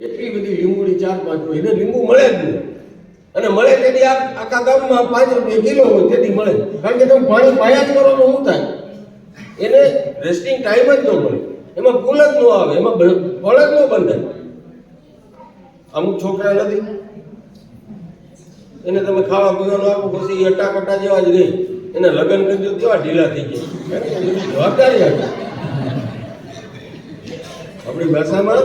એટલી બધી લીંબુડી ચાર પાંચ હોય, એને લીંબુ મળે જ નહીં. અને મળે તેથી આખા ગામમાં પાંચ રૂપિયા કિલો હોય, તેથી મળે. કારણ કે તમે પાણી પાયા જ કરો તો શું થાય? એને રેસ્ટિંગ ટાઈમ જ ન મળે. એમાં ફૂલ જ ન આવે, એમાં ફળ જ ન બંધાય. અમુક છોકરા નથી. એને તમે ખાવા પીવાનું આપો, પછી અટા કટા જેવા જ રહી. એને લગ્ન કરજો કેવા ઢીલા થઈ ગયા. જવાબદારી આપણી ભાષામાં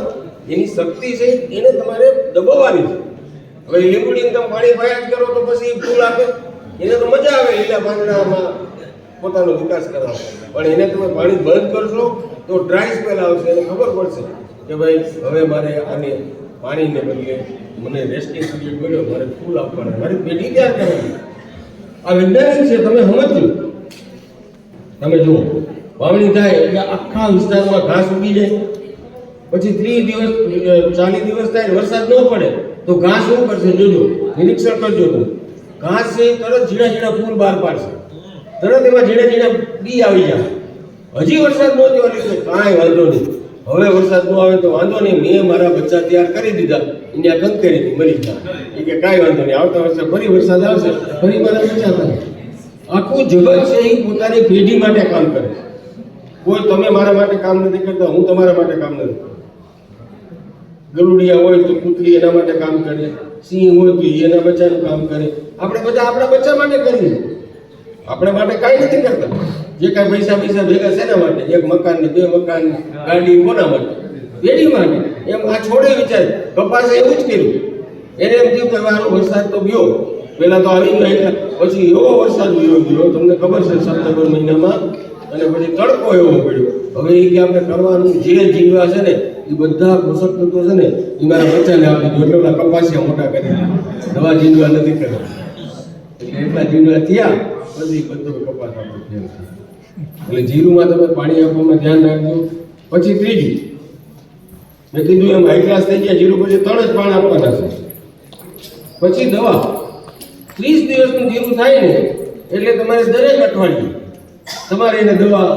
એની શક્તિ છે, એને તમારે દબાવવાની છે. હવે લીંબુડીને તમે પાણી ભયા જ કરો તો પછી ફૂલ આપે. એને તો મજા આવે લીલા પાંદડામાં પોતાનો વિકાસ કરવા પણ એને તમે પાણી બંધ કરશો તો ડ્રાય સ્પેલ આવશે, એને ખબર પડશે કે ભાઈ હવે મારે આને પાણીને બદલે મને રેસ્ટિંગ પીરિયડ મળ્યો, મારે ફૂલ આપવાના, મારી પેઢી ક્યાં કરવાની આ વૈજ્ઞાનિક છે, તમે સમજો તમે જુઓ, વાવણી થાય એટલે આખા વિસ્તારમાં ઘાસ ઉગી જાય. પછી ત્રીસ દિવસ ચાલીસ દિવસ થાય વરસાદ ન પડે, તો ઘાસ શું કરશે જોજો, નિરીક્ષણ કરજો તમે ઘાસ છે તરત ઝીણા ઝીણા ફૂલ બહાર પાડશે. તરત એમાં ઝીણા ઝીણા બી આવી જાય. હજી વરસાદ ન થયો એટલે કાંઈ વાંધો નહીં. હવે વરસાદ ન આવે તો વાંધો નહીં. મેં મારા બચ્ચા તૈયાર કરી દીધા. એને આ કરી દીધી મરી ગયા. એ કે કાંઈ વાંધો નહીં. આવતા વર્ષે ફરી વરસાદ આવશે. ફરી મારા બચ્ચા થાય આખું જગત છે એ પોતાની પેઢી માટે કામ કરે. કોઈ તમે મારા માટે કામ નથી કરતા, હું તમારા માટે કામ નથી ગરુડિયા હોય તો કૂતરી એના માટે કામ કરે, સિંહ હોય તો એના બચ્ચાનું કામ કરે. આપણે બધા આપણા બચ્ચા માટે કરીએ. આપણે માટે કાંઈ નથી કરતા. જે કાંઈ પૈસા પૈસા ભેગા શેના માટે, એક મકાન ને બે મકાન ગાડી કોના માટે? પેઢી માટે. એમ આ છોડે વિચાર. કપાસે એવું જ કર્યું. એને એમ થયું કે મારો વરસાદ તો ગયો. પહેલાં તો આવી ગયા પછી એવો વરસાદ ગયો ગયો. તમને ખબર છે સપ્ટેમ્બર મહિનામાં? અને પછી તડકો એવો પડ્યો. હવે એ કે આપણે કરવાનું, જે જીવવા છે ને એ બધા પોષક તત્વો છે ને, એ મારા બચ્ચાને આપી દો એટલે કપાસિયા મોટા કરી. દવા જીવવા નથી કરવા એટલે એટલા જીંડવા થયા, પછી બધું કપાસ એટલે જીરુમાં તમે પાણી આપવામાં ધ્યાન રાખજો. પછી ત્રીજું, મેં કીધું એમ હાઈ ક્લાસ થઈ ગયા, જીરું પછી ત્રણ જ પાણી આપવાના છે. પછી દવા. ત્રીસ દિવસનું જીરું થાય ને, એટલે તમારે દરેક અઠવાડિયે તમારે એને દવા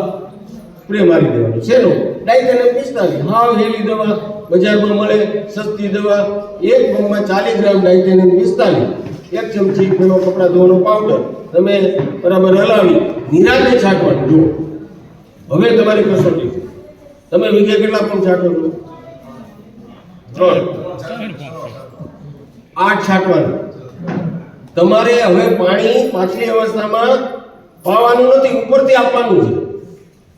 સ્પ્રે મારી દેવાનું. શેનો ડાયથેનમ પિસ્તાલીસ. હાવ હેલી દવા બજારમાં મળે, સસ્તી દવા, એક પગમાં ચાલીસ ગ્રામ ડાયથેનમ પિસ્તાલીસ. એક ચમચી પેલો કપડાં ધોવાનો પાવડર તમે બરાબર હલાવી, નિરાતે છાંટવાનું, જુઓ. હવે તમારી કસોટી. તમે વીઘે કેટલા પણ છાંટો છો? ત્રણ. આઠ છાંટવાનું. તમારે હવે પાણી પાછલી અવસ્થામાં પાવાનું નથી, ઉપરથી આપવાનું છે.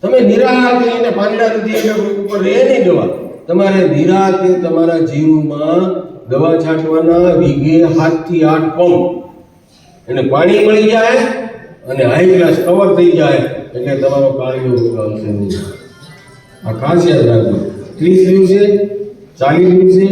તમે નિરાતે એને પાંદડા નથી એટલે ઉપર રહે નહીં દવા. તમારે નિરાતે તમારા જીવમાં દવા છાંટવાના વીઘે હાથથી આઠ પંપ એને પાણી મળી જાય અને હાઈ ગ્લાસ કવર થઈ જાય એટલે તમારો કાર્યો રોકાવશે નહીં. આ ખાસ યાદ રાખજો. ત્રીસ દિવસે, ચાલીસ દિવસે,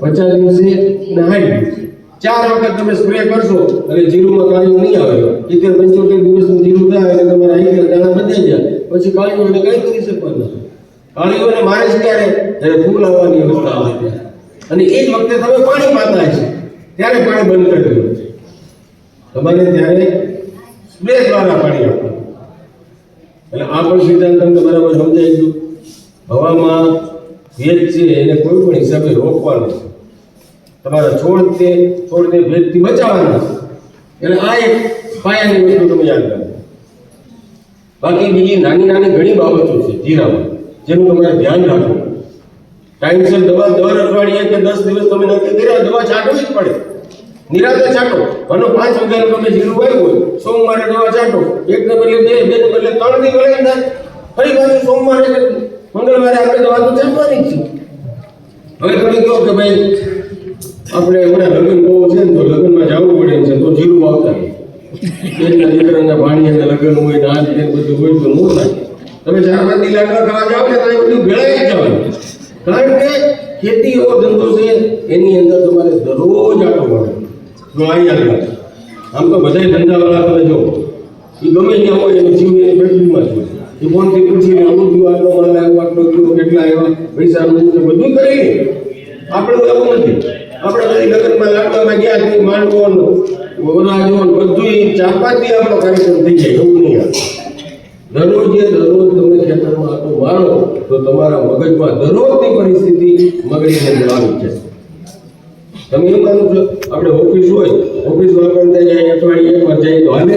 પચાસ દિવસે અને સાઠ દિવસે. ચાર વખત તમે સ્પ્રે કરશો એટલે જીરુમાં કાળીઓ નહીં આવે. સિત્તેર, પંચોતેર દિવસનું જીરું થાય એટલે તમારા આઈ ગયા દાણા બદલાઈ જાય. પછી કાળીઓને કંઈ કરી શકવાનું કાળીઓને મારે છે ત્યારે જ્યારે ફૂલ આવવાની અવસ્થા આવે ત્યારે. અને એ જ વખતે તમે પાણી પાતા છે. ત્યારે પાણી બંધ કરી દેવું તમારે ત્યારે સ્પ્રે દ્વારા પાણી આપવાનું એટલે આ પણ સિદ્ધાંત તમને બરાબર સમજાઈ ગયું. હવામાં ભેજ છે, એને કોઈ પણ હિસાબે રોકવાનો છે. તમારા છોડ તે, છોડને ભેદથી બચાવવાના છે. એટલે આ એક પાયાની વસ્તુ તમે યાદ રાખો બાકી બીજી નાની નાની ઘણી બાબતો છે જીરામાં જેનું તમારે ધ્યાન રાખવું. ટાઈમસર દવા દર અઠવાડિયે કે દસ દિવસ તમે નક્કી કર્યા દવા છાંટવી જ પડે. નિરાતે છાંટો અને પાંચ હજાર તમે જીરું વાવ્યું હોય, સોમવારે દવા છાંટો એકને બદલે બે બે ને બદલે ત્રણ દી વળે ને ફરી પાછું સોમવારે મંગળવારે આપણે દવા તો છાંટવાની જ છે. હવે તમે કહો કે ભાઈ, આપણે હમણાં લગ્ન બહુ છે ને તો લગ્નમાં જવું પડે છે તો જીરું વાવતા લગ્ન હોય ને બધું હોય તો થાય. તમે ચાર પાંચ દી જાઓ ને તો બધું ભેળાઈ જ જવાનું. કારણ કે ખેતી એવો ધંધો છે, એની અંદર તમારે દરરોજ આટો મળે જો આમ તો બધાય ધંધાવાળા તમે જો એ ગમે ત્યાં હોય એની આવું થયું, આટલો માલ કેટલા આવ્યા, પૈસા બધું કરી લે. આપણે એવું નથી. આપણે બધી લગ્નમાં લાડવામાં ગયા છીએ, માંડવો વરાજો બધું ચાર પાંચ આપણો કાર્યક્રમ થઈ જાય, એવું નહીં દરરોજે દરરોજ તમે ખેતરમાં આટો મારો, તો તમારા મગજમાં દરરોજની પરિસ્થિતિ મગજને બોલાવી છે તમે એમ માનો છો, આપણે ઓફિસ હોય ઓફિસમાં પણ ત્યાં જાય અઠવાડિયે એકવાર જાય તો હાલે.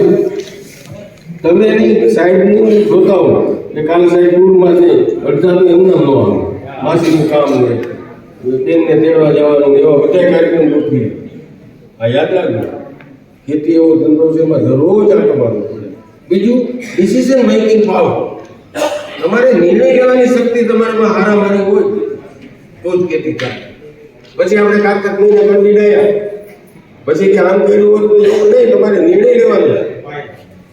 તમે એની સાઈડનું જોતા હો કે કાલે સાહેબ ટૂરમાં છે અડધાનું એમને ન આવે, માસીનું કામ ને તેમને તેડવા જવાનું એવા બધા કાર્યક્રમ ગોઠવી આ યાદ રાખજો. ખેતી એવો ધંધો છે, એમાં દરરોજ આટો મારવો પડે. બીજું ડિસિઝન મેકિંગ પાવર તમારે નિર્ણય લેવાની શક્તિ તમારામાં હારામારી હોય, તો જ ખેતી થાય. પછી આપણે કાકત મહિને મંડી ગયા. પછી કે આમ કર્યું હોત તો એવું નહીં, તમારે નિર્ણય લેવાનો.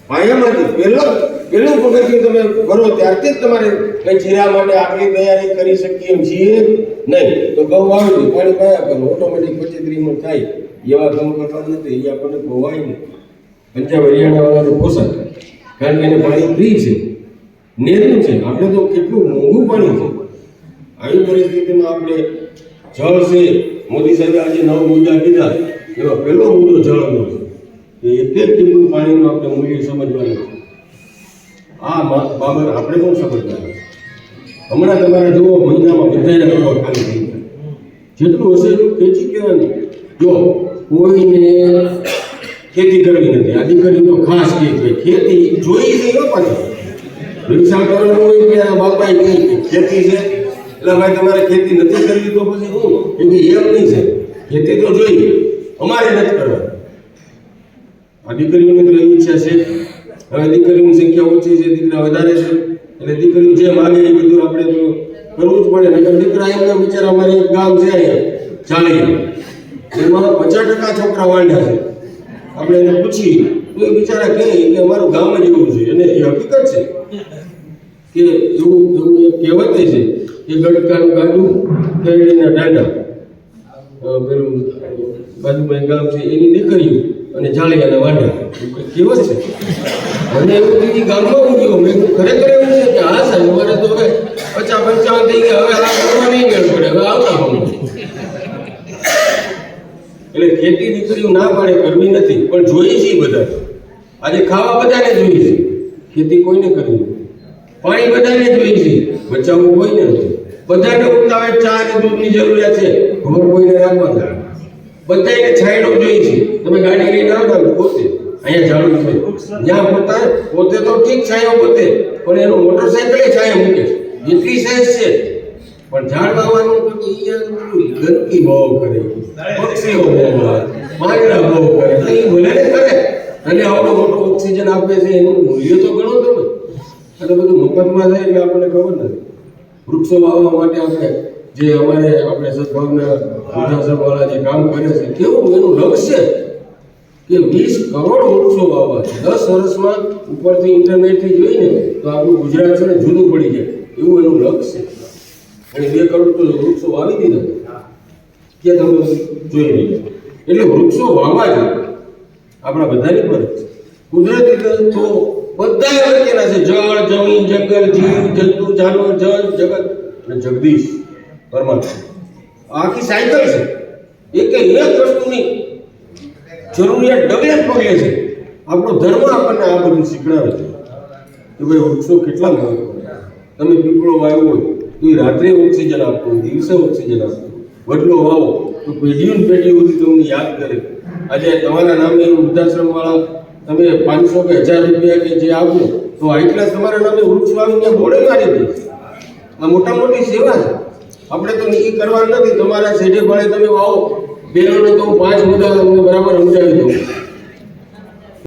પાયામાંથી પહેલો, પહેલું પગથિયું તમે કરો ત્યારથી જ તમારે કઈ જીરા માટે આટલી તૈયારી કરી શકીએ એમ છીએ નહીં. તો ઘઉં વાવી દો પાણી પાયા કરો ઓટોમેટિક પચીસ ત્રીસ મણ થાય. એવા ઘઉં કરતા નથી. એ આપણને ખોવાય નહીં. પંજાબ હરિયાણાવાળાને પોસાય કારણ કે એને પાણી ફ્રી છે. નેરનું છે. આપણે તો કેટલું મોંઘું પાણી છે. આવી પરિસ્થિતિમાં આપણે જળ છે. મોદી સાહેબે આજે નવ મુદ્દા કીધા. એમાં પહેલો મુદ્દો જળનો છે એ એટલે જ કેટલું પાણીનું આપણે મૂલ્ય સમજવાનું આ બાબત આપણે પણ સમજવાનું હમણાં તમારે જુઓ, મહિનામાં કરવા ખાલી થઈ જેટલું હશે એટલું ખેંચી કહેવાનું. જો કોઈને ખેતી કરવી નથી. આ દીકરી તો ખાસ કહે છે, ખેતી જોઈ છે એનો પાછી કરવાનું હોય કે આ બાપાએ ખેતી છે? એટલે ભાઈ, તમારે ખેતી નથી કરવી તો પછી હું? કેમ કે એમ નહીં છે ખેતી તો જોઈએ અમારે નથી કરવાની. આ દીકરીઓની તો ઈચ્છા છે, હવે દીકરીઓની સંખ્યા ઓછી છે, દીકરા વધારે છે. એટલે દીકરીઓ જે માગે એ બધું આપણે તો કરવું જ પડે. નકર દીકરા એમના બિચારા અમારે ગામ છે અહીંયા ચાલી એમાં પચાસ ટકા છોકરા વાંઢા છે. આપણે એને પૂછીએ, તો એ બિચારા કહે કે અમારું ગામ જ એવું છે. અને એ હકીકત છે કે એવું એવું એક કહેવત છે કે ગટકાનું ગાડું કેળીના દાંડા પેલું બાજુમાં એક ગામ છે, એની દીકરીઓ અને જાળિયાના વાંઢા. કહેવત છે. મને એવું થયું કે ગામમાં હું ગયો. મેં ખરેખર એવું છે કે હા સાહેબ, અમારે તો હવે પચાસ પંચાવન થઈ ગયા. હવે આ કરવા નહીં મેળ પડે. હવે આવતા એટલે દીકરીઓ ના પાડે કરવી નથી, પણ જોઈએ છે બધા આજે ખાવા બધાને જોઈએ છે. ખેતી કોઈને કરવી નથી. પાણી બધાને જોઈએ છે. બચાવવું કોઈને નથી. બધાને ઉતાવે ચા અને દૂધની જરૂરિયાત છે. ઘર કોઈને રાખવા બધાને છાંયડો જોઈએ છે. તમે ગાડી લઈને આવતા પોતે. અહીંયા ઝાડુ છે. જ્યાં પોતા પોતે તો ઠીક છાંયો પોતે. પણ એનું મોટરસાયકલે છાંયો મૂકે છે. એટલી સાઈઝ છે પણ ઝાડ વાવવાનું તો કે ગંદકી બહુ કરે. પક્ષીઓ બહુ આવે. બહુ કરે. તો એ ભલે કરે. અને આવડો મોટો ઓક્સિજન આપે છે, એનું મૂલ્ય તો ગણો તમે. એટલે બધું મફતમાં થાય એટલે આપણને ખબર નથી. વૃક્ષો વાવવા માટે આપણે જે અમારે આપણે સદભાવના વૃદ્ધાશ્રમવાળા જે કામ કરે છે, કેવું એનું લક્ષ્ય કે વીસ કરોડ વૃક્ષો વાવવા છે. દસ વર્ષમાં ઉપરથી ઇન્ટરનેટથી જોઈને તો આપણું ગુજરાત છે ને જુદું પડી જાય. એવું એનું લક્ષ્ય અને બે કરોડ વૃક્ષો વાવી દીધા કે તમે જોઈ નહીં એટલે વૃક્ષો વાવવા જોઈએ. આપણા બધાની પર કુદરતી તો બધા અગત્યના છે. જળ, જમીન, જંગલ, જીવ, જંતુ, જાનવર, જળ, જગત અને જગદીશ, પરમાત્મા. આખી સાયકલ છે. એક એક વસ્તુની જરૂરિયાત ડગલે પગલે છે. આપણો ધર્મ આપણને આ બધું શીખડાવે છે. કે ભાઈ વૃક્ષો કેટલા મહત્વ તમે પીપળો વાવ્યો હોય તો એ રાત્રે ઓક્સિજન આપતો દિવસે ઓક્સિજન આપતો વડલો વાવો, તો પેઢીઓ ને પેઢીઓ સુધી તમને યાદ કરે. આજે તમારા નામે વૃદ્ધાશ્રમ વાળા તમે પાંચસો કે હજાર રૂપિયા કે જે આપો, તો આટલા તમારા નામે વૃક્ષ વાવીને ઘોડે મારી દે. આ મોટા મોટી સેવા છે. આપણે તો નક્કી કરવાનું નથી. તમારા શેઢે ભાડે તમે વાવો. બેનોને તો પાંચ મુદ્દા તમને બરાબર સમજાવી દઉં.